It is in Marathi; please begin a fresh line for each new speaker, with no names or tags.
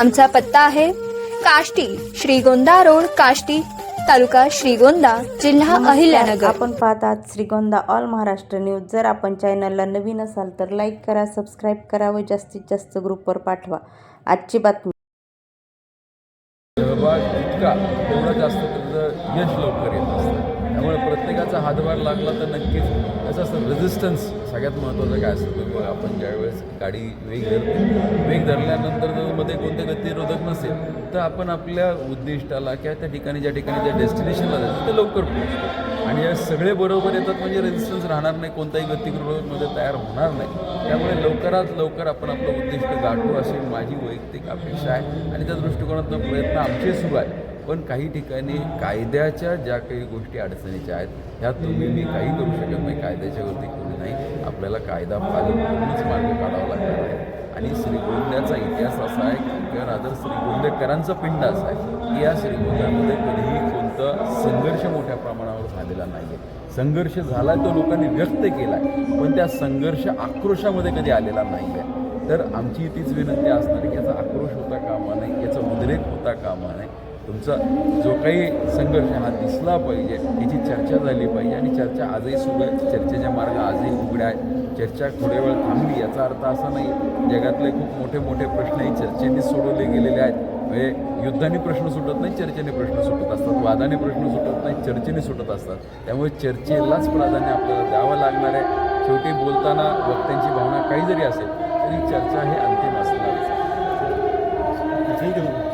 आमचा पत्ता आहे काष्टी श्रीगोंदा रोड काष्टी तालुका श्रीगोंदा जिल्हा. अहिल्यानगर.
आपण पाहतात श्रीगोंदा ऑल महाराष्ट्र न्यूज. जर आपण चॅनलला नवीन असाल तर लाईक करा सबस्क्राईब करा व जास्तीत जास्त ग्रुपवर पाठवा. आजची बातमी.
सहभाग इतका तेवढं जास्त त्याचं यश लवकर येत. त्याचा हातभार लागला तर नक्कीच असं असं रेझिस्टन्स सगळ्यात महत्त्वाचं काय असतं तर बघा आपण ज्यावेळेस गाडी वेग धरतो वेग धरल्यानंतर जर मध्ये कोणते गतिरोधक नसेल तर आपण आपल्या उद्दिष्टाला किंवा त्या ठिकाणी ज्या ठिकाणी ज्या डेस्टिनेशनला जायचं ते लवकर पोहोचतो. आणि या सगळे बरोबर येतात म्हणजे रेझिस्टन्स राहणार नाही कोणताही गतिरोधकमध्ये तयार होणार नाही. त्यामुळे लवकरात लवकर आपण आपलं उद्दिष्ट गाठू अशी माझी वैयक्तिक अपेक्षा आहे. आणि त्या दृष्टिकोनातून प्रयत्न आमचे सुरू आहे पण काही ठिकाणी कायद्याच्या ज्या काही गोष्टी अडचणीच्या आहेत ह्या तुम्ही मी काही करू शकत नाही. कायद्याच्यावरती कोणी नाही. आपल्याला कायदा पालन करूनच मार्ग काढावा लागणार आहे. आणि श्रीगोंद्याचा इतिहास असा आहे किंवा रादर श्रीगोंदेकरांचा पिंड असा आहे की या श्रीगोंद्यामध्ये कधीही कोणतं संघर्ष मोठ्या प्रमाणावर झालेला नाही आहे संघर्ष झाला तो लोकांनी व्यक्त केला आहे पण त्या संघर्ष आक्रोशामध्ये कधी आलेला नाही आहे तर आमची तीच विनंती असणार की याचा आक्रोश होता कामा नाही याचा उद्रेक होता कामा नाही तुमचा जो काही संघर्ष हा दिसला पाहिजे याची चर्चा झाली पाहिजे. आणि चर्चा आजही सुरू आहे. चर्चेच्या मार्ग आजही उघड्या आहेत. चर्चा थोड्या वेळ थांबली याचा अर्थ असा नाही. जगातले खूप मोठे मोठे प्रश्नही चर्चेने सोडवले गेलेले आहेत. म्हणजे युद्धाने प्रश्न सुटत नाही चर्चेने प्रश्न सुटत असतात. वादाने प्रश्न सुटत नाही चर्चेने सुटत असतात. त्यामुळे चर्चेलाच प्राधान्य आपल्याला द्यावं लागणार आहे. शेवटी बोलताना वक्त्यांची भावना काही जरी असेल तरी चर्चा हे अंतिम असणारच आहे.
थँक्यू